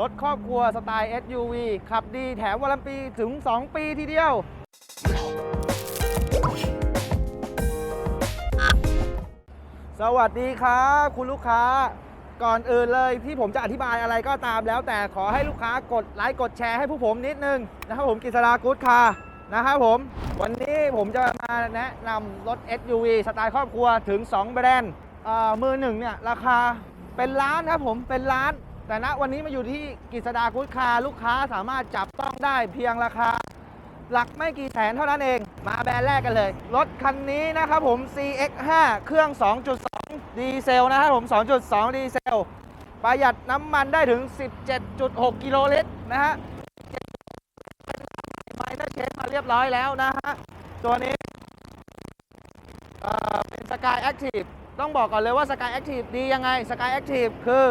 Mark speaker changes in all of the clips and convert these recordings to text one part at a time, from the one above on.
Speaker 1: รถครอบครัวสไตล์ SUV ขับดีแถมวารันปีถึง 2 ปีทีเดียว สวัสดีครับ คุณลูกค้า ก่อนอื่นเลยที่ผมจะอธิบายอะไรก็ตามแล้ว แต่ขอให้ลูกค้ากดไลค์กดแชร์ให้ผู้ผมนิดนึงนะครับผมกิษรากู๊ดคาร์นะครับผม วันนี้ผมจะมาแนะนำรถ SUV สไตล์ครอบครัวถึง 2 แบรนด์อ่อมือหนึ่งเนี่ยราคาเป็นล้านครับผมเป็นล้าน แต่ณวันนี้มาอยู่ที่กิษดากู๊ดคาร์ลูกค้าสามารถจับต้องได้เพียงราคา หลักไม่กี่แสนเท่านั้นเอง มาแบรนด์แรกกันเลย รถคันนี้นะครับผม CX5 เครื่อง 2.2 ดีเซลนะครับผม 2.2 ดีเซล ประหยัดน้ำมันได้ถึง 17.6 กิโลลิตรนะฮะไมเนอร์เชฟมาเรียบร้อยแล้วนะฮะ ตัวนี้เเป็น Sky Active ต้องบอกก่อนเลยว่า Sky Active ดียังไง Sky Active คือ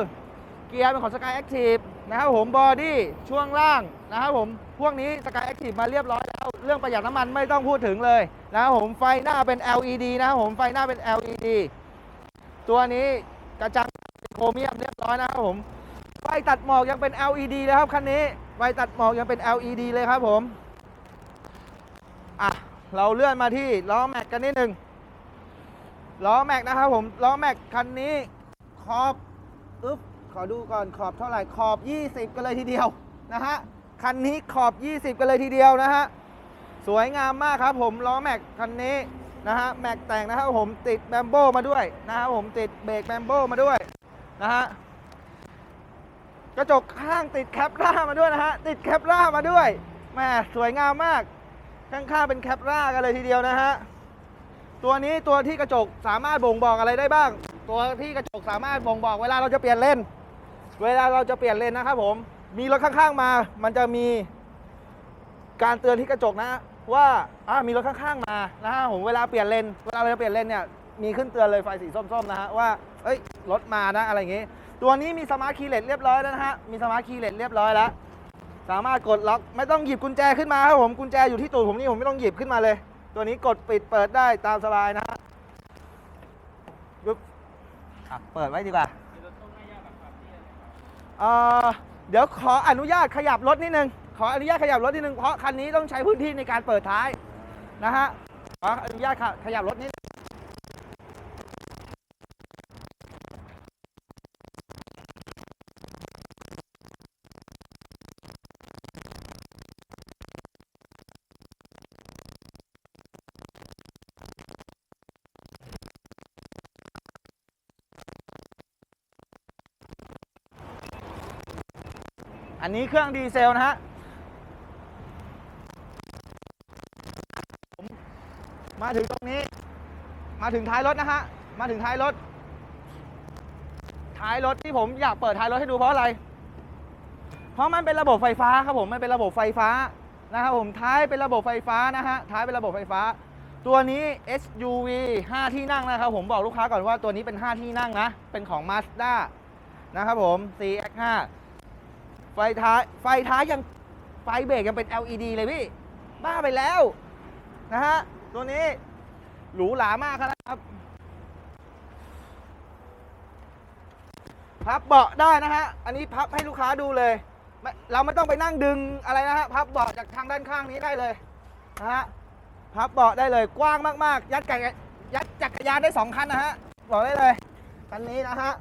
Speaker 1: เกียร์เป็นของ Sky Active นะครับผมบอดี้ช่วงล่างนะครับผมพวกนี้ Sky Active มาเรียบร้อยแล้ว เรื่องประหยัดน้ำมันไม่ต้องพูดถึงเลยนะครับผมไฟหน้าเป็น LED นะครับผมไฟหน้าเป็น LED ตัวนี้กระจังโครเมียมเรียบร้อยนะครับผมไฟตัดหมอกยังเป็น LED เลยครับคันนี้ไฟตัดหมอกยังเป็น LED เลยครับผมอะเราเลื่อนมาที่ล้อแม็กกันนิดนึงล้อแม็กนะครับผมล้อแม็กคันนี้ขอบอึ๊บ ขอดูก่อนขอบเท่าไหร่ขอบ 20 กันเลยทีเดียวนะฮะคันนี้ขอบ 20 กันเลยทีเดียวนะฮะสวยงามมากครับผมล้อแม็กคันนี้นะฮะแม็กแต่งนะครับผมติดแบมโบมาด้วยนะครับผมติดเบรกแบมโบมาด้วยนะฮะกระจกข้างติดแคปร่ามาด้วยนะฮะติดแคปร่ามาด้วยแม่สวยงามมากข้างๆเป็นแคปร่ากันเลยทีเดียวนะฮะตัวนี้ตัวที่กระจกสามารถบ่งบอกอะไรได้บ้าง ตัวที่กระจกสามารถบ่งบอกเวลาเราจะเปลี่ยนเลน เวลาเราจะเปลี่ยนเลนนะครับผม มีรถข้างๆมา มันจะมีการเตือนที่กระจกนะ ว่าอ่ามีรถข้างๆมานะฮะผมเวลาเปลี่ยนเลนเวลาเราจะเปลี่ยนเลนเนี่ยมีขึ้นเตือนเลยไฟสีส้มๆนะฮะว่าเอ้ยรถมานะอะไรอย่างงี้ ตัวนี้มีสมาร์ทคีย์เลสเรียบร้อยแล้วนะฮะมีสมาร์ทคีย์เลสเรียบร้อยแล้วสามารถกดล็อกไม่ต้องหยิบกุญแจขึ้นมาครับผมกุญแจอยู่ที่ตูดผมนี่ผมไม่ต้องหยิบขึ้นมาเลย ตัวนี้กดปิดเปิดได้ตามสบายนะฮะปึ๊บอะเปิดไว้ดีกว่า เอ่อเดี๋ยวขออนุญาตขยับรถนิดนึง ขออนุญาตขยับรถนิดนึง เพราะคันนี้ต้องใช้พื้นที่ในการเปิดท้ายนะฮะ ขออนุญาตขยับรถนิดนึง อันนี้เครื่องดีเซลนะฮะผมมาถึงตรงนี้ มาถึงท้ายรถนะฮะ มาถึงท้ายรถ ท้ายรถที่ผมอยากเปิดท้ายรถให้ดูเพราะอะไร เพราะมันเป็นระบบไฟฟ้าครับผม มันเป็นระบบไฟฟ้านะครับผม ท้ายเป็นระบบไฟฟ้านะฮะ ท้ายเป็นระบบไฟฟ้า ตัวนี้ SUV 5 ที่นั่งนะครับ ผมบอกลูกค้าก่อนว่าตัวนี้เป็น 5 ที่นั่งนะ เป็นของ Mazda นะครับผม CX5 ไฟท้าย ไฟท้ายยังไฟเบรกยังเป็น LED เลยพี่ บ้าไปแล้ว นะฮะ ตัวนี้หรูหรามากครับ พับเบาะได้นะฮะ อันนี้พับให้ลูกค้าดูเลย เราไม่ต้องไปนั่งดึงอะไรนะฮะ พับเบาะจากทางด้านข้างนี้ได้เลยนะฮะ พับเบาะได้เลย กว้างมากๆ ยัดจักรยัดจักรยานได้สองคันนะฮะ บอกได้เลย คันนี้นะฮะ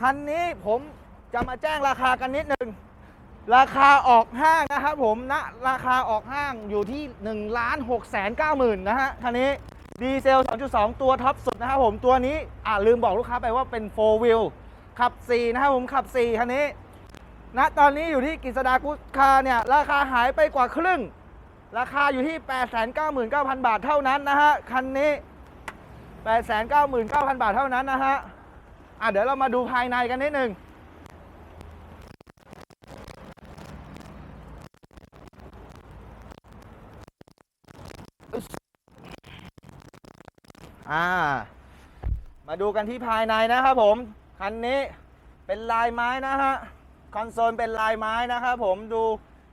Speaker 1: คันนี้ผม จะมาแจ้งราคากันนิดนึง ราคาออกห้างนะครับผมณราคาออกห้างอยู่ที่1ล้าน6แสน9หมื่นนะฮะคันนี้ดีเซล 2.2 ตัวท็อปสุดนะครับผมตัวนี้อ่าลืมบอกลูกค้าไปว่าเป็น4 wheel ขับ 4 นะครับผมขับ 4 คันนี้ณตอนนี้อยู่ที่กฤษดากุคาเนี่ย ราคาหายไปกว่าครึ่ง ราคาอยู่ที่ 899,000 บาทเท่านั้นนะฮะ คันนี้ 899,000 บาทเท่านั้นนะฮะ อะเดี๋ยวเรามาดูภายในกันนิดนึง อ่า มาดูกันที่ภายในนะครับผม คันนี้เป็นลายไม้นะฮะ คอนโซลเป็นลายไม้นะครับผม ดู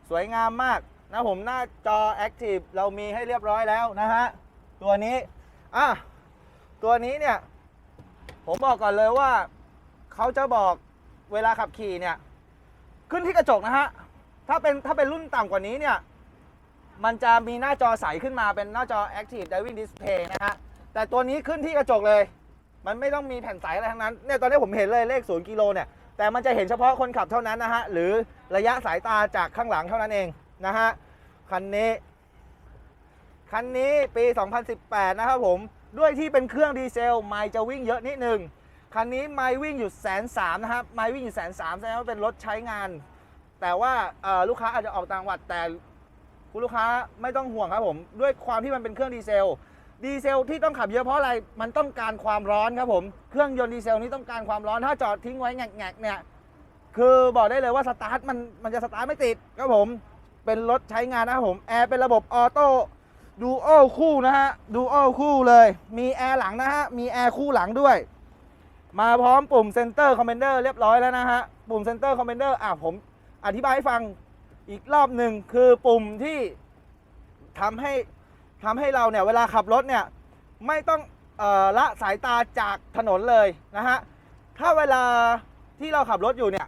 Speaker 1: สวยงามมากนะผมหน้าจอ Active เรามีให้เรียบร้อยแล้วนะฮะ ตัวนี้ อะ ตัวนี้เนี่ย ผมบอกก่อนเลยว่า เขาจะบอกเวลาขับขี่เนี่ย ขึ้นที่กระจกนะฮะ ถ้าเป็นถ้าเป็นรุ่นต่ำกว่านี้เนี่ย มันจะมีหน้าจอใสขึ้นมาเป็นหน้าจอ Active Diving Display นะฮะ แต่ตัวนี้ขึ้นที่กระจกเลย มันไม่ต้องมีแผ่นใสอะไรทั้งนั้นเนี่ยตอนนี้ผมเห็นเลยเลข0กิโลเนี่ยแต่มันจะเห็นเฉพาะคนขับเท่านั้นนะฮะหรือระยะสายตาจากข้างหลังเท่านั้นเองนะฮะคันนี้คันนี้ปี 2018 นะครับผม ด้วยที่เป็นเครื่องดีเซล ไมล์จะวิ่งเยอะนิดนึง คันนี้ไมล์วิ่งอยู่แสนสามนะครับ ไมล์วิ่งอยู่แสนสามแสดงว่าเป็นรถใช้งาน แต่ว่าลูกค้าอาจจะออกต่างจังหวัดแต่คุณลูกค้าไม่ต้องห่วงครับผม ด้วยความที่มันเป็นเครื่องดีเซล ดีเซลที่ต้องขับเยอะเพราะอะไร มันต้องการความร้อนครับผม เครื่องยนต์ดีเซลนี้ต้องการความร้อน ถ้าจอดทิ้งไว้แงกๆเนี่ย คือบอกได้เลยว่าสตาร์ทมันมันจะสตาร์ทไม่ติดครับผม เป็นรถใช้งานนะครับผม แอร์เป็นระบบออโต้ดูโอคู่นะฮะ ดูโอคู่เลย มีแอร์หลังนะฮะ มีแอร์คู่หลังด้วย มาพร้อมปุ่มเซนเตอร์คอมเมนเดอร์เรียบร้อยแล้วนะฮะ ปุ่มเซนเตอร์คอมเมนเดอร์อะผมอธิบายให้ฟังอีกรอบหนึ่งคือปุ่มที่ทำให้ ทำให้เราเนี่ยเวลาขับรถเนี่ยไม่ต้องออละสายตาจากถนนเลยนะฮะ ถ้าเวลาที่เราขับรถอยู่เนี่ย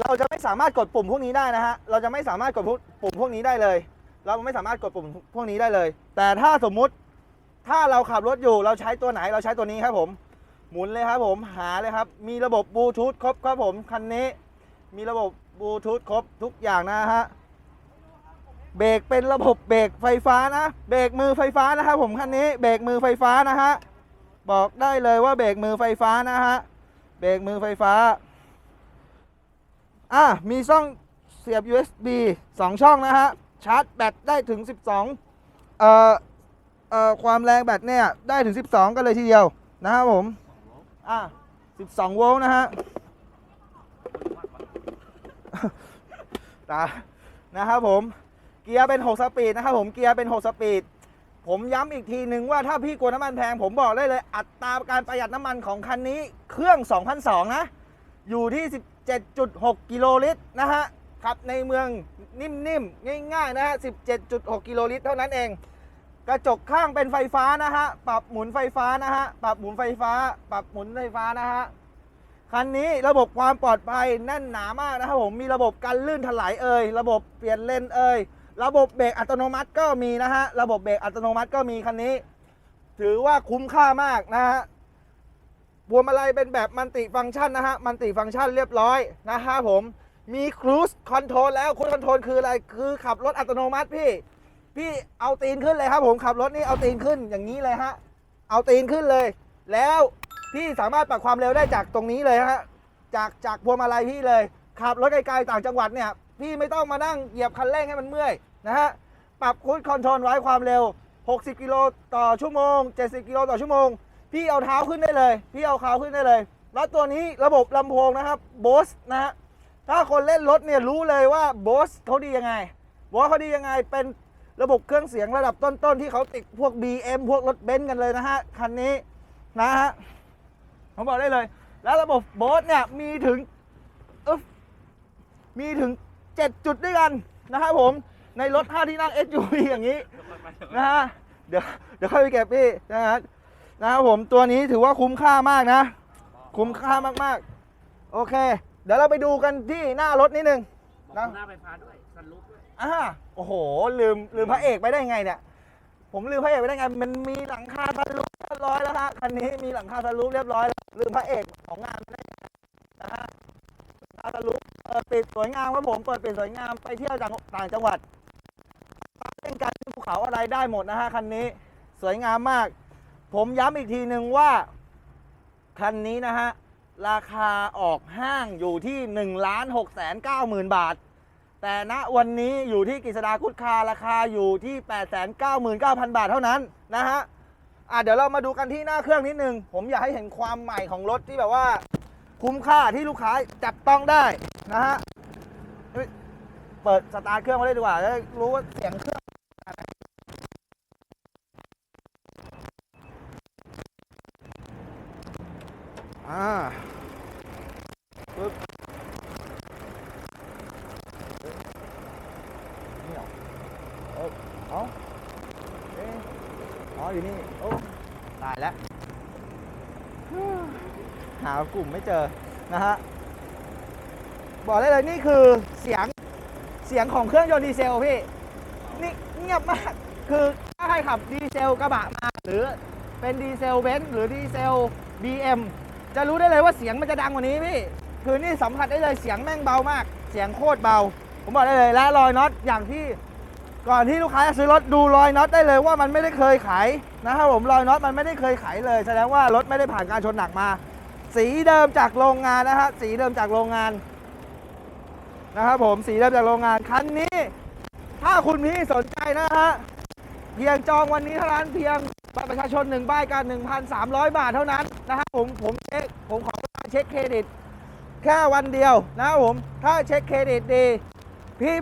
Speaker 1: เราจะไม่สามารถกดปุ่มพวกนี้ได้นะฮะ เราจะไม่สามารถกดปุ่มพวกนี้ได้เลย เราไม่สามารถกดปุ่มพวกนี้ได้เลย แต่ถ้าสมมุติถ้าเราขับรถอยู่เราใช้ตัวไหนเราใช้ตัวนี้ครับผม หมุนเลยครับผมหาเลยครับ มีระบบบลูทูธครบครับผมคันนี้ มีระบบบลูทูธครบทุกอย่างนะฮะ เบรกเป็นระบบเบรกไฟฟ้านะ เบรกมือไฟฟ้านะครับผมคันนี้เบรกมือไฟฟ้านะฮะบอกได้เลยว่าเบรกมือไฟฟ้านะฮะเบรกมือไฟฟ้าอะมีช่องเสียบ USB 2 ช่องนะฮะชาร์จแบตได้ถึง 12 เอ่อเอ่อความแรงแบตเนี่ยได้ถึง 12 กันเลยทีเดียวนะครับผมอะ12 โวลต์นะฮะตานะครับผม เกียร์เป็น 6 สปีดนะครับผมเกียร์เป็น 6 สปีด ผมย้ำอีกทีหนึ่งว่าถ้าพี่กลัวน้ำมันแพง ผมบอกได้เลย อัตราการประหยัดน้ำมันของคันนี้เครื่อง2,002นะอยู่ที่ 17.6 กิโลลิตรนะฮะขับในเมืองนิ่มๆ ง่ายๆนะฮะ 17.6 กิโลลิตรเท่านั้นเอง กระจกข้างเป็นไฟฟ้านะฮะ ปรับหมุนไฟฟ้านะฮะ ปรับหมุนไฟฟ้า ปรับหมุนไฟฟ้านะฮะ คันนี้ระบบความปลอดภัยแน่นหนามากนะครับผม มีระบบกันลื่นถลายเอ่ย ระบบเปลี่ยนเลนเอ่ย ระบบเบรกอัตโนมัติก็มีนะฮะ ระบบเบรกอัตโนมัติก็มีคันนี้ ถือว่าคุ้มค่ามากนะฮะพวงมาลัยเป็นแบบมันติฟังก์ชันนะฮะ มันติฟังก์ชันเรียบร้อยนะฮะผม มีครู i คอนโทรลแล้วครู i คอนโทรลคืออะไร คือขับรถอัตโนมัติพี่ พี่เอาตีนขึ้นเลยครับผมขับรถนี่เอาตีนขึ้นอย่างนี้เลยฮะ เอาตีนขึ้นเลย แล้วพี่สามารถปรับความเร็วได้จากตรงนี้เลยฮะ จากจากพวงมาลัยพี่เลย ขับรถไกลๆต่างจังหวัดเนี่ย พี่ไม่ต้องมานั่งเหยียบคันเร่งให้มันเมื่อย นะฮะ ปรับคูดคอนโทรลไว้ความเร็ว 60 กิโลต่อชั่วโมง 70 กิโลต่อชั่วโมง พี่เอาเท้าขึ้นได้เลย พี่เอาเท้าขึ้นได้เลย แล้วตัวนี้ระบบลำโพงนะครับโบสนะฮะ ถ้าคนเล่นรถเนี่ยรู้เลยว่าโบสเขาดียังไงโบสเขาดียังไง เป็นระบบเครื่องเสียงระดับต้นๆ ที่เขาติดพวก BM พวกรถเบนซ์กันเลยนะฮะ คันนี้นะฮะ ผมบอกได้เลย แล้วระบบโบสเนี่ยมีถึงมีถึง 7 จุดด้วยกันนะครับผม ในรถ 5 ที่นั่ง SUV อย่างนี้นะฮะเดี๋ยวเดี๋ยวค่อยไปเก็บพี่นะฮะนะครับผมตัวนี้ถือว่าคุ้มค่ามากนะ คุ้มค่ามากๆ โอเค เดี๋ยวเราไปดูกันที่หน้ารถนิดนึงนะ
Speaker 2: หน้าไฟฟ้าด้วยสันลุกด้วย
Speaker 1: อ่าโอ้โห ลืมลืมพระเอกไปได้ไงเนี่ย ผมลืมพระเอกไปได้ไง มันมีหลังคาทะลุเรียบร้อยแล้วฮะคันนี้มีหลังคาทะลุเรียบร้อยแล้วลืมพระเอกของงานไปได้ไงนะฮะหลังคาทะลุเปิดปิดสวยงามครับผมเปิดปิดสวยงามไปเที่ยวจากต่างจังหวัด เล่นกันภูเขาอะไรได้หมดนะฮะคันนี้สวยงามมาก ผมย้ำอีกทีหนึ่งว่า คันนี้นะฮะ ราคาออกห้างอยู่ที่1นึ่งล้านหกแสนเก้าหมื่นบาท แต่ณวันนี้อยู่ที่กฤษดาคุดคาราคาอยู่ที่ 899,000 บาทเท่านั้นนะฮะอะเดี๋ยวเรามาดูกันที่หน้าเครื่องนิดนึง ผมอยากให้เห็นความใหม่ของรถที่แบบว่า คุ้มค่าที่ลูกค้าจับต้องได้นะฮะ เปิดสตาร์ทเครื่องมาเลยดีกว่าจะได้รู้ว่าเสียงเครื่องอ่าปึ๊บนี่เหรอเออเอาเอ๊ะอ๋ออยู่นี่ โอ้ตายแล้ว หากลุ่มไม่เจอนะฮะ บอกได้เลยนี่คือเสียง เสียงของเครื่องยนต์ดีเซลพี่นี่เงียบมาก คือถ้าใครขับดีเซลกระบะมา หรือเป็นดีเซลเบนซ์หรือดีเซล BM จะรู้ได้เลยว่าเสียงมันจะดังกว่านี้พี่ คือนี่สัมผัสได้เลยเสียงแม่งเบามาก เสียงโคตรเบา ผมบอกได้เลยและรอยน็อตอย่างที่ก่อนที่ลูกค้าจะซื้อรถดูรอยน็อตได้เลยว่ามันไม่ได้เคยไขนะครับผมรอยน็อตมันไม่ได้เคยไขเลยแสดงว่ารถไม่ได้ผ่านการชนหนักมา สีเดิมจากโรงงานนะฮะสีเดิมจากโรงงาน นะครับผมสีเดิมจากโรงงานคันนี้ ถ้าคุณพี่สนใจนะฮะเพียงจองวันนี้เท่านั้นเพียงบัตรประชาชนหนึ่งใบกัน 1,300 บาทเท่านั้นนะฮะผมผมเช็คผมขอเช็คเครดิต แค่วันเดียวนะครับผมถ้าเช็คเครดิตดีพี่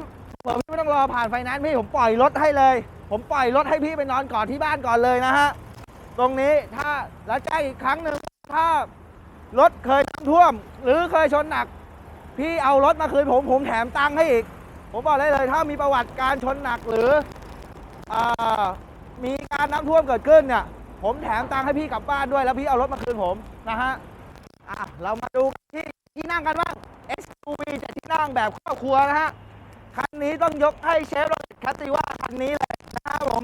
Speaker 1: บอกพี่ไม่ต้องรอผ่านไฟแนนซ์พี่ผมปล่อยรถให้เลย ผมปล่อยรถให้พี่ไปนอนก่อนที่บ้านก่อนเลยนะฮะตรงนี้ถ้าแล้วแจ้งอีกครั้งหนึ่งถ้ารถเคยน้ำท่วม หรือเคยชนหนัก พี่เอารถมาคืนผมผมแถมตังค์ให้อีก ผมบอกได้เลย ถ้ามีประวัติการชนหนักหรืออมีการน้ำท่วมเกิดขึ้นเนี่ย ผมแถมตังค์ให้พี่กลับบ้านด้วย แล้วพี่เอารถมาคืนผมนะฮะอะเรามาดูที่ที่นั่งกันบ้าง SUV จากที่นั่งแบบครอบครัวนะฮะคันนี้ต้องยกให้เชฟโรเลตคัสติว่าคันนี้เลยนะครับผม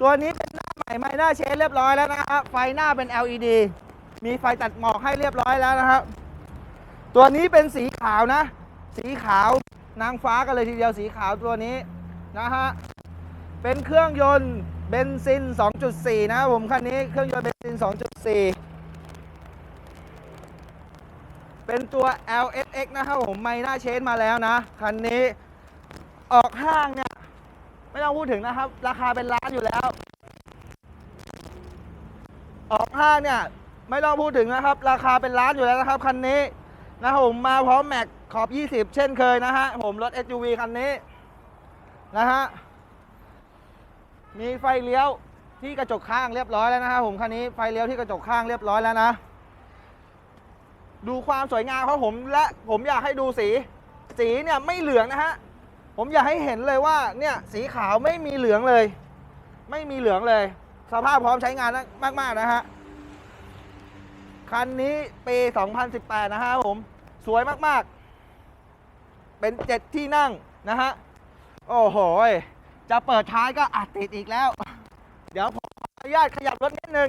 Speaker 1: ตัวนี้เป็นหน้าใหม่ไม่หน้าเชฟเรียบร้อยแล้วนะฮะไฟหน้าเป็น LED มีไฟตัดหมอกให้เรียบร้อยแล้วนะครับ ตัวนี้เป็นสีขาวนะ สีขาวนางฟ้ากันเลยทีเดียวสีขาวตัวนี้นะฮะ เป็นเครื่องยนต์เบนซิน 2.4 นะผมคันนี้เครื่องยนต์เบนซิน 2.4 เป็นตัว LSX นะครับผมไม่น่าเชนมาแล้วนะ คันนี้ออกห้างเนี่ย ไม่ต้องพูดถึงนะครับ ราคาเป็นล้านอยู่แล้ว ออกห้างเนี่ย ไม่ต้องพูดถึงนะครับ ราคาเป็นล้านอยู่แล้วนะครับ คันนี้ นะครับผมมาพร้อมแม็กขอบ 20 เช่นเคยนะฮะ ผมรถ SUV คันนี้ นะฮะ มีไฟเลี้ยวที่กระจกข้างเรียบร้อยแล้วนะครับผมคันนี้ไฟเลี้ยวที่กระจกข้างเรียบร้อยแล้วนะ ดูความสวยงามของผมและผมอยากให้ดูสี สีเนี่ยไม่เหลืองนะฮะ ผมอยากให้เห็นเลยว่าเนี่ยสีขาวไม่มีเหลืองเลย ไม่มีเหลืองเลย สภาพพร้อมใช้งานมาก ๆ นะฮะ คันนี้ปี 2018 นะฮะผม สวยมากๆ เป็นเจ็ดที่นั่งนะฮะ โอ้โห จะเปิดท้ายก็อัดติดอีกแล้ว เดี๋ยวผมขออนุญาตขยับรถนิดนึง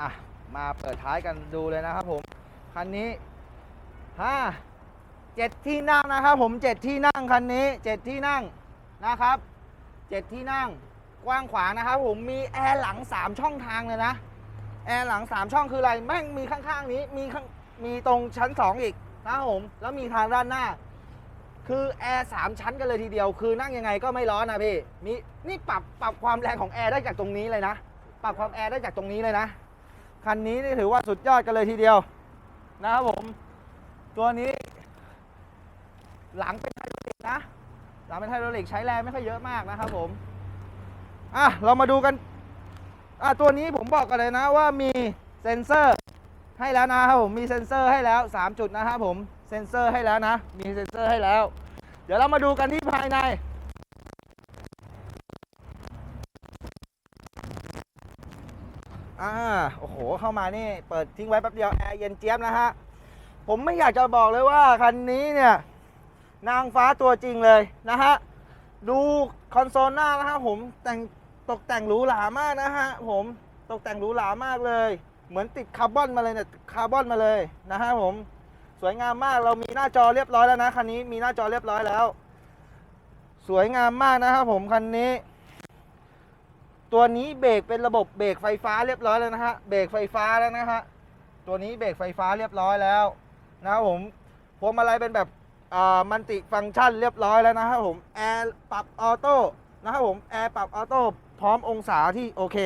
Speaker 1: อะ มาเปิดท้ายกันดูเลยนะครับผม คันนี้ห้าเจ็ดที่นั่งนะครับผมเจ็ดที่นั่งคันนี้เจ็ดที่นั่งนะครับเจ็ดที่นั่งกว้างขวางนะครับผมมีแอร์หลังสามช่องทางเลยนะแอร์หลังสามช่องคืออะไรแม่งมีข้างๆนี้มีข้างมีตรงชั้นสองอีกนะครับผมแล้วมีทางด้านหน้า คือแอร์สามชั้นกันเลยทีเดียว คือนั่งยังไงก็ไม่ร้อนนะพี่มีนี่ปรับปรับความแรงของแอร์ได้จากตรงนี้เลยนะ ปรับความแอร์ได้จากตรงนี้เลยนะ คันนี้นี่ถือว่าสุดยอดกันเลยทีเดียวนะครับผม ตัวนี้ หลังเป็นไฮดรอลิกนะ หลังเป็นไฮดรอลิกใช้แรงไม่ค่อยเยอะมากนะครับผมอะเรามาดูกันอะตัวนี้ผมบอกกันเลยนะว่ามีเซ็นเซอร์ให้แล้วนะครับผมมีเซ็นเซอร์ให้แล้ว 3 จุดนะครับผมเซ็นเซอร์ให้แล้วนะ มีเซ็นเซอร์ให้แล้ว เดี๋ยวเรามาดูกันที่ภายใน อ่าโอ้โห เข้ามานี่ เปิดทิ้งไว้แป๊บเดียวแอร์เย็นเจี๊ยบนะฮะ ผมไม่อยากจะบอกเลยว่าคันนี้เนี่ย นางฟ้าตัวจริงเลยนะฮะ ดูคอนโซลหน้านะฮะผมแต่งตกแต่งหรูหรามากนะฮะผมตกแต่งหรูหรามากเลย เหมือนติดคาร์บอนมาเลยเนี่ยคาร์บอนมาเลยนะฮะผมสวยงามมากเรามีหน้าจอเรียบร้อยแล้วนะคันนี้มีหน้าจอเรียบร้อยแล้ว สวยงามมากนะครับผมคันนี้ ตัวนี้เบรกเป็นระบบเบรกไฟฟ้าเรียบร้อยแล้วนะฮะ เบรกไฟฟ้าแล้วนะฮะ ตัวนี้เบรกไฟฟ้าเรียบร้อยแล้วนะครับผม พวงมาลัยเป็นแบบมันติฟังก์ชันเรียบร้อยแล้วนะครับผม แอร์ปรับออโต้นะครับผม แอร์ปรับออโต้พร้อมองศาที่โอเค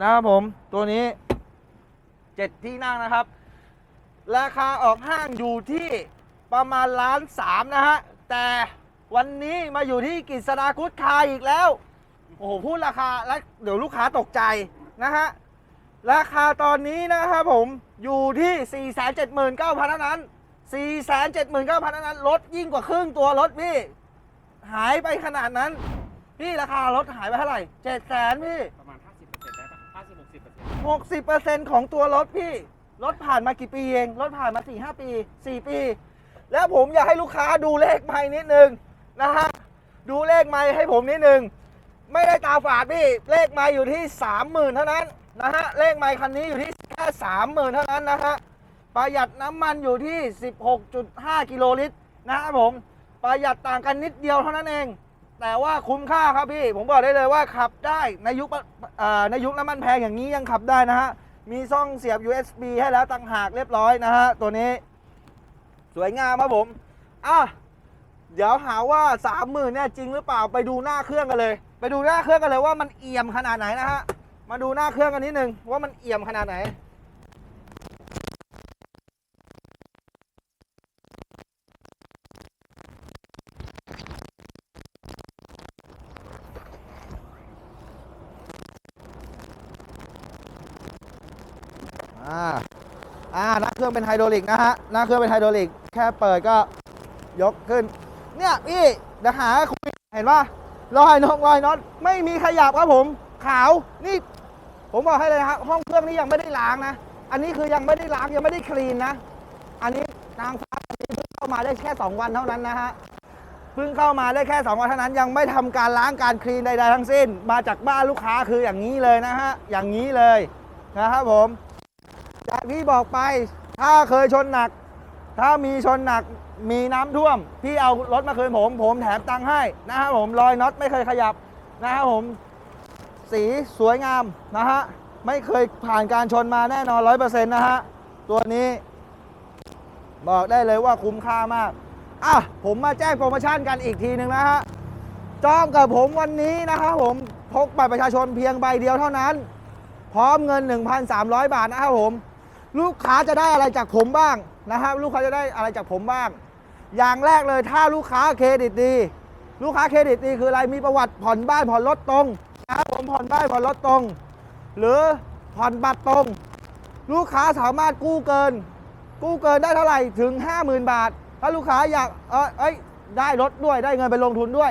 Speaker 1: นะครับผม ตัวนี้เจ็ดที่นั่งนะครับ ราคาออกห้างอยู่ที่ประมาณล้านสามนะฮะ แต่วันนี้มาอยู่ที่กิษดากุดคาอีกแล้ว อ้โหพูดราคาแล้วเดี๋ยวลูกค้าตกใจนะฮะราคาตอนนี้นะครับผมอยู่ที่ 479,000เท่านั้น 479,000เท่านั้นลดยิ่งกว่าครึ่งตัวรถพี่ หายไปขนาดนั้น พี่ราคารถหายไปเท่าไหร่7แสนพี่
Speaker 2: ประมาณ 50%ได้ปะ50 60%
Speaker 1: 60%ของตัวรถพี่รถผ่านมากี่ปีเองรถผ่านมา 4 5 ปี 4 ปี แล้วผมอยากให้ลูกค้าดูเลขไม้นิดนึงนะฮะดูเลขไม้ให้ผมนิดนึง ไม่ได้ตาฝาดพี่ เลขไม้อยู่ที่ 30,000 เท่านั้นนะฮะ เลขไม้คันนี้อยู่ที่แค่30,000 เท่านั้นนะฮะ ประหยัดน้ำมันอยู่ที่ 16.5 กิโลลิตรนะครับผม ประหยัดต่างกันนิดเดียวเท่านั้นเอง แต่ว่าคุ้มค่าครับพี่ ผมบอกได้เลยว่าขับได้ในยุคในยุคน้ำมันแพงอย่างนี้ยังขับได้นะฮะ มีช่องเสียบ USB ให้แล้วต่างหากเรียบร้อยนะฮะ ตัวนี้ สวยงามครับผม อะ เดี๋ยวหาว่าสามหมื่นเนี่ยจริงหรือเปล่าไปดูหน้าเครื่องกันเลย ไปดูหน้าเครื่องกันเลยว่ามันเอี่ยมขนาดไหนนะฮะ มาดูหน้าเครื่องกันนิดนึงว่ามันเอี่ยมขนาดไหนอ่าอ่าหน้าเครื่องเป็นไฮดรอลิกนะฮะหน้าเครื่องเป็นไฮดรอลิก แค่เปิดก็ยกขึ้น เนี่ยพี่เดี๋ยวหาคุยเห็นป่ะ รอยน็อตรอยน็อตไม่มีขยับครับผมขาวนี่ ผมบอกให้เลยครับห้องเครื่องนี้ยังไม่ได้ล้างนะ อันนี้คือยังไม่ได้ล้างยังไม่ได้คลีนนะ อันนี้นางฟ้าเพิ่งเข้ามาได้แค่ 2 วันเท่านั้นนะฮะเพิ่งเข้ามาได้แค่ 2 วันเท่านั้นยังไม่ทำการล้างการคลีนใดๆทั้งสิ้น มาจากบ้านลูกค้าคืออย่างนี้เลยนะฮะอย่างนี้เลยนะครับผมจากที่บอกไปถ้าเคยชนหนัก ถ้ามีชนหนัก มีน้ำท่วม พี่เอารถมาคืนผม ผมแถมตังค์ให้นะครับผมรอยน็อตไม่เคยขยับนะครับผม สีสวยงามนะฮะไม่เคยผ่านการชนมาแน่นอนร้อยเปอร์เซ็นต์นะฮะ ตัวนี้ บอกได้เลยว่าคุ้มค่ามาก อะ ผมมาแจ้งโปรโมชั่นกันอีกทีหนึ่งนะฮะ จองกับผมวันนี้นะครับผมพกบัตรประชาชนเพียงใบเดียวเท่านั้น พร้อมเงิน 1,300 บาทนะครับผม ลูกค้าจะได้อะไรจากผมบ้างนะครับ ลูกค้าจะได้อะไรจากผมบ้าง อย่างแรกเลยถ้าลูกค้าเครดิตดี ลูกค้าเครดิตดีคืออะไรมีประวัติผ่อนบ้านผ่อนรถตรงนะครับผมผ่อนบ้านผ่อนรถตรง หรือผ่อนบัตรตรง ลูกค้าสามารถกู้เกิน กู้เกินได้เท่าไหร่ถึง 50,000 บาท ถ้าลูกค้าอยากเออเอ้ยได้รถด้วยได้เงินไปลงทุนด้วย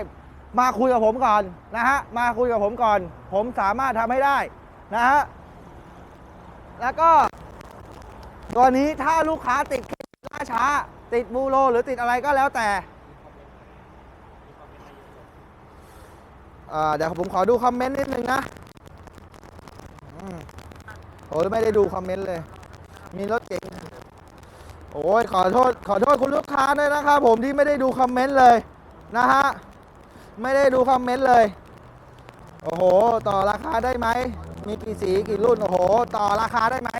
Speaker 1: มาคุยกับผมก่อนนะฮะมาคุยกับผมก่อน ผมสามารถทำให้ได้นะฮะแล้วก็ตัวนี้ถ้าลูกค้าติดล่าช้า ติดบูโรหรือติดอะไรก็แล้วแต่เดี๋ยวผมขอดูคอมเมนต์นิดนึงนะโอ้ยไม่ได้ดูคอมเมนต์เลย มีรถเก๋งโอ้ยขอโทษขอโทษคุณลูกค้าด้วยนะครับผมที่ไม่ได้ดูคอมเมนต์เลยนะฮะไม่ได้ดูคอมเมนต์เลย โอ้โห ต่อราคาได้ไหม มีกี่สีกี่รุ่น โอ้โห ต่อราคาได้ไหม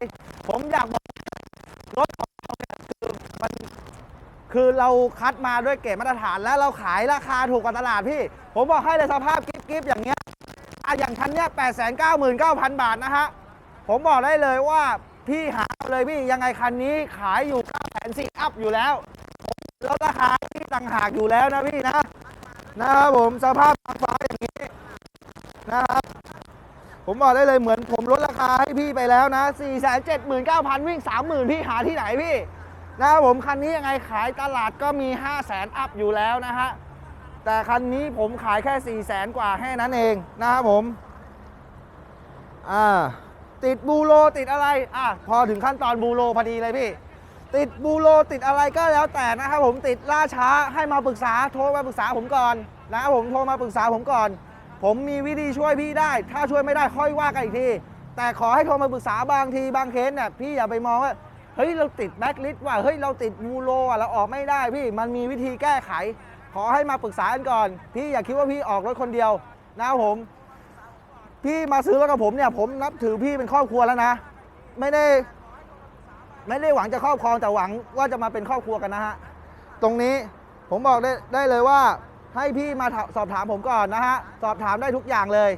Speaker 1: ผมอยากบอกรถของเราเนี่ยคือมัน คือเราคัดมาด้วยเกรดมาตรฐานแล้วเราขายราคาถูกกว่าตลาดพี่ ผมบอกให้เลยสภาพกิฟกิฟอย่างเงี้ยอะอย่างคันเนี้ยแปดแสนเก้าหมื่นเก้าพันบาทนะฮะ ผมบอกได้เลยว่าพี่หาเลยพี่ยังไงคันนี้ขายอยู่9ก้าแสนสี่อัพอยู่แล้ว แล้วราคาที่ต่างหากอยู่แล้วนะพี่นะนะครับผมสภาพฟ้าอย่างนี้นะครับผมบอกได้เลยเหมือนผมลดราคาให้พี่ไปแล้วนะ 4 7 9 0 0 0 วิ่ง 30,000 พี่หาที่ไหนพี่ นะครับผมคันนี้ยังไงขายตลาดก็มี 5 0 0 0 0 0อัพอยู่แล้วนะฮะ แต่คันนี้ผมขายแค่ 4 0 0 0 0 0กว่าแค่นั้นเองนะครับผม อ่า ติดบูโรติดอะไร อะ พอถึงขั้นตอนบูโรพอดีเลยพี่ ติดบูโรติดอะไรก็แล้วแต่นะครับผมติดล่าช้าให้มาปรึกษาโทรมาปรึกษาผมก่อนนะครับผมโทรมาปรึกษาผมก่อน ผมมีวิธีช่วยพี่ได้ ถ้าช่วยไม่ได้ค่อยว่ากันอีกที แต่ขอให้โทรมาปรึกษาบางทีบางเคสเนี่ยพี่อย่าไปมองว่า เฮ้ยเราติดแบ็คลิสต์ว่าเฮ้ยเราติดบูโรอะเราออกไม่ได้พี่มันมีวิธีแก้ไข ขอให้มาปรึกษากันก่อน พี่อย่าคิดว่าพี่ออกรถคนเดียวนะครับผม พี่มาซื้อรถกับผมเนี่ย ผมนับถือพี่เป็นครอบครัวแล้วนะ ไม่ได้ ไม่ได้หวังจะครอบครองแต่หวังว่าจะมาเป็นครอบครัวกันนะฮะตรงนี้ผมบอกได้ได้เลยว่า ให้พี่มาสอบถามผมก่อนนะฮะสอบถามได้ทุกอย่างเลย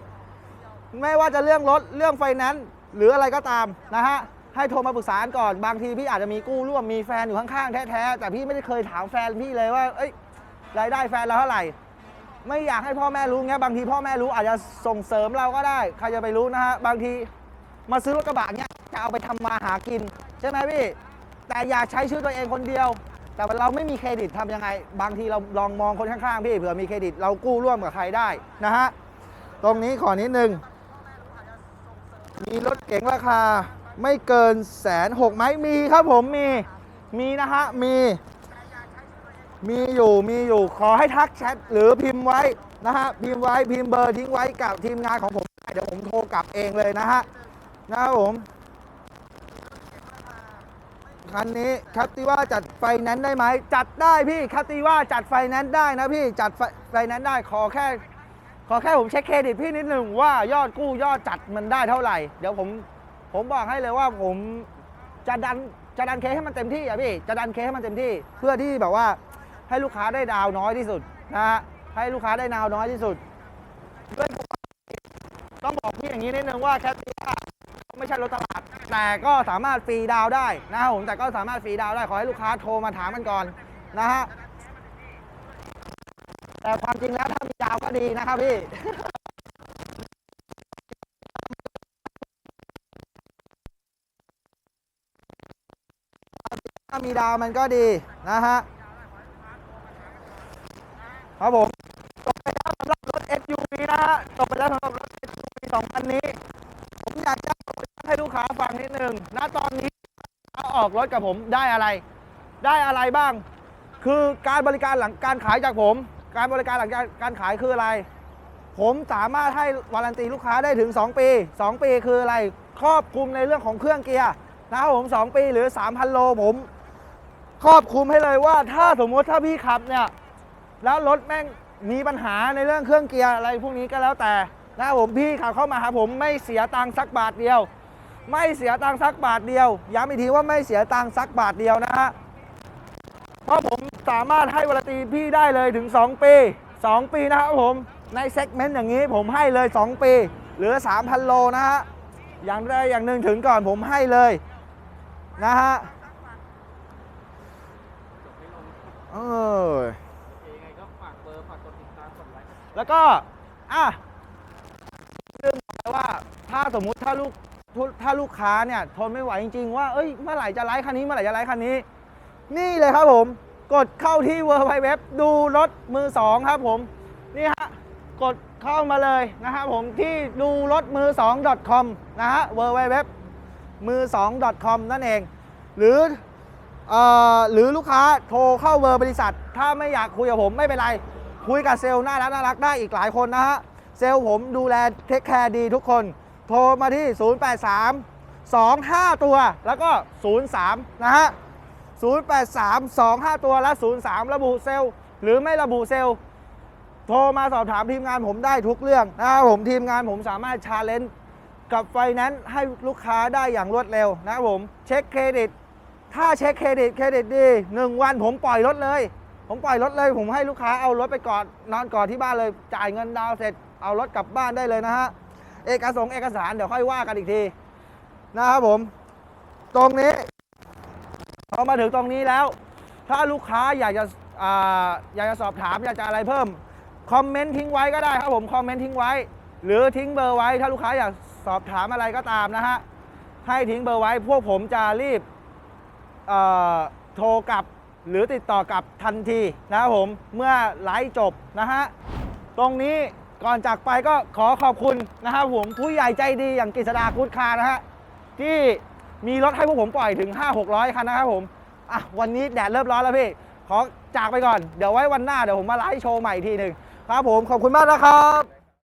Speaker 1: ไม่ว่าจะเรื่องรถเรื่องไฟแนนซ์หรืออะไรก็ตามนะฮะ ให้โทรมาปรึกษาก่อนบางทีพี่อาจจะมีกู้ร่วมมีแฟนอยู่ข้างๆแท้ๆแต่พี่ไม่ได้เคยถามแฟนพี่เลยว่า เอ้ยรายได้แฟนเราเท่าไหร่ ไม่อยากให้พ่อแม่รู้เงี้ยบางทีพ่อแม่รู้อาจจะส่งเสริมเราก็ได้ใครจะไปรู้นะฮะบางทีมาซื้อรถกระบะเนี้ยจะเอาไปทำมาหากิน ใช่ไหมพี่แต่อยากใช้ชื่อตัวเองคนเดียว แต่เราไม่มีเครดิตทำยังไง บางทีเราลองมองคนข้างๆพี่เผื่อมีเครดิตเรากู้ร่วมกับใครได้นะฮะตรงนี้ขอนิดนึงมีรถเก๋งราคา ไม่เกินแสนหกไหมมีครับผมมีมีนะฮะมีมีอยู่มีอยู่ขอให้ทักแชทหรือพิมพ์ไว้นะฮะพิมพ์ไว้พิมพ์เบอร์ทิ้งไว้กับทีมงานของผมเดี๋ยวผมโทรกลับเองเลยนะฮะนะครับผมคันนี้คปติว่าจัดไฟแนนซ์ได้ไหมจัดได้พี่คปติว่าจัดไฟแนนซ์ได้นะพี่จัดไฟแนนซ์ได้ขอแค่ขอแค่ผมเช็คเครดิตพี่นิดหนึ่งว่ายอดกู้ยอดจัดมันได้เท่าไหร่ เดี๋ยวผม ผมบอกให้เลยว่าผมจะดันจะดันเคให้มันเต็มที่อะพี่จะดันเคให้มันเต็มที่ เพื่อที่แบบว่าให้ลูกค้าได้ดาวน้อยที่สุดนะฮะให้ลูกค้าได้ดาวน้อยที่สุดต้องบอกพี่อย่างนี้นิดนึงว่าแคปติว่าไม่ใช่รถตลาด แต่ก็สามารถฟรีดาวได้นะครับผมแต่ก็สามารถฟรีดาวได้ขอให้ลูกค้าโทรมาถามกันก่อนนะฮะแต่ความจริงแล้วถ้ามีดาวก็ดีนะครับพี่ มีดาวมันก็ดีนะฮะครับผมจบไปแล้วสำหรับรถ SUV นะฮะจบไปแล้วสำหรับรถ SUV สองคันนี้ ผมอยากจะให้ลูกค้าฟังนิดนึงณตอนนี้เขาออกรถกับผมได้อะไร ได้อะไรบ้าง คือการบริการหลังการขายจากผม การบริการหลังจากการขายคืออะไร ผมสามารถให้วารันตีลูกค้าได้ถึง 2 ปี 2 ปีคืออะไร ครอบคลุมในเรื่องของเครื่องเกียร์นะครับผม 2 ปีหรือ 3,000 โลผม ครอบคลุมให้เลยว่า ถ้าสมมติถ้าพี่ขับเนี่ย แล้วรถแม่งมีปัญหาในเรื่องเครื่องเกียร์อะไรพวกนี้ก็แล้วแต่นะผมพี่ขับเข้ามาหาผมไม่เสียตังค์สักบาทเดียว ไม่เสียตังค์สักบาทเดียวย้ำอีกทีว่าไม่เสียตังค์สักบาทเดียวนะฮะเพราะผมสามารถให้วารตีพี่ได้เลยถึง 2 ปี 2 ปีนะครับผมในเซกเมนต์อย่างนี้ผมให้เลย 2 ปีเหลือ 3,000 โลนะฮะอย่างใดอย่างหนึ่งถึงก่อนผมให้เลยนะฮะ เออ
Speaker 2: ยังไงก็ฝากเบอร์ฝากกดติดตามกดไลค์
Speaker 1: แล้วก็อะลืมบอกไปว่าถ้าสมมุติถ้าลูกถ้าลูกค้าเนี่ยทนไม่ไหวจริงๆว่าเอ้ยเมื่อไหร่จะไลฟ์คันนี้เมื่อไหร่จะไลฟ์คันนี้ นี่เลยครับผม กดเข้าที่ w w w ดูรถมือสองครับผมนี่ฮะกดเข้ามาเลยนะครับผมที่ดูรถมือ2 .com นะฮะ w w w มือ2 .com นั่นเอง หรือเอ่อ หรือลูกค้าโทรเข้าเบอร์บริษัท ถ้าไม่อยากคุยกับผมไม่เป็นไร คุยกับเซลล์น่ารักน่ารักได้อีกหลายคนนะฮะ เซลล์ผมดูแลเทคแคร์ดีทุกคน โทรมาที่ 083 25 ตัว แล้วก็ 03 นะฮะ 083 25 ตัวและ 03 ระบุเซลล์ หรือไม่ระบุเซลล์ โทรมาสอบถามทีมงานผมได้ทุกเรื่องนะครับผมทีมงานผมสามารถชาเลนจ์กับไฟแนนซ์ให้ลูกค้าได้อย่างรวดเร็วนะครับผม เช็คเครดิต ถ้าเช็คเครดิตเครดิตดีหนึ่งวันผมปล่อยรถเลย ผมปล่อยรถเลย ผมให้ลูกค้าเอารถไปกอนนอนกอนที่บ้านเลย จ่ายเงินดาวน์เสร็จ เอารถกลับบ้านได้เลยนะฮะ เอกสงเอกสารเดี๋ยวค่อยว่ากันอีกที นะครับผม ตรงนี้พอมาถึงตรงนี้แล้ว ถ้าลูกค้าอยากจะออยากจะสอบถามอยากจะอะไรเพิ่มคอมเมนต์ทิ้งไว้ก็ได้ครับผมคอมเมนต์ทิ้งไว้ หรือทิ้งเบอร์ไว้ ถ้าลูกค้าอยากสอบถามอะไรก็ตามนะฮะให้ทิ้งเบอร์ไว้พวกผมจะรีบ โทรกลับหรือติดต่อกลับทันทีนะครับผมเมื่อไลฟ์จบนะฮะตรงนี้ก่อนจากไปก็ขอขอบคุณนะครับผมผู้ใหญ่ใจดีอย่างกฤษดาคุดคานะฮะที่มีรถให้พวกผมปล่อยถึง 5 600 คันนะครับผมอะวันนี้แดดเริ่มร้อนแล้วพี่ ขอจากไปก่อน เดี๋ยวไว้วันหน้าเดี๋ยวผมมาไลฟ์โชว์ใหม่อีกทีหนึ่งครับผมขอบคุณมากนะครับ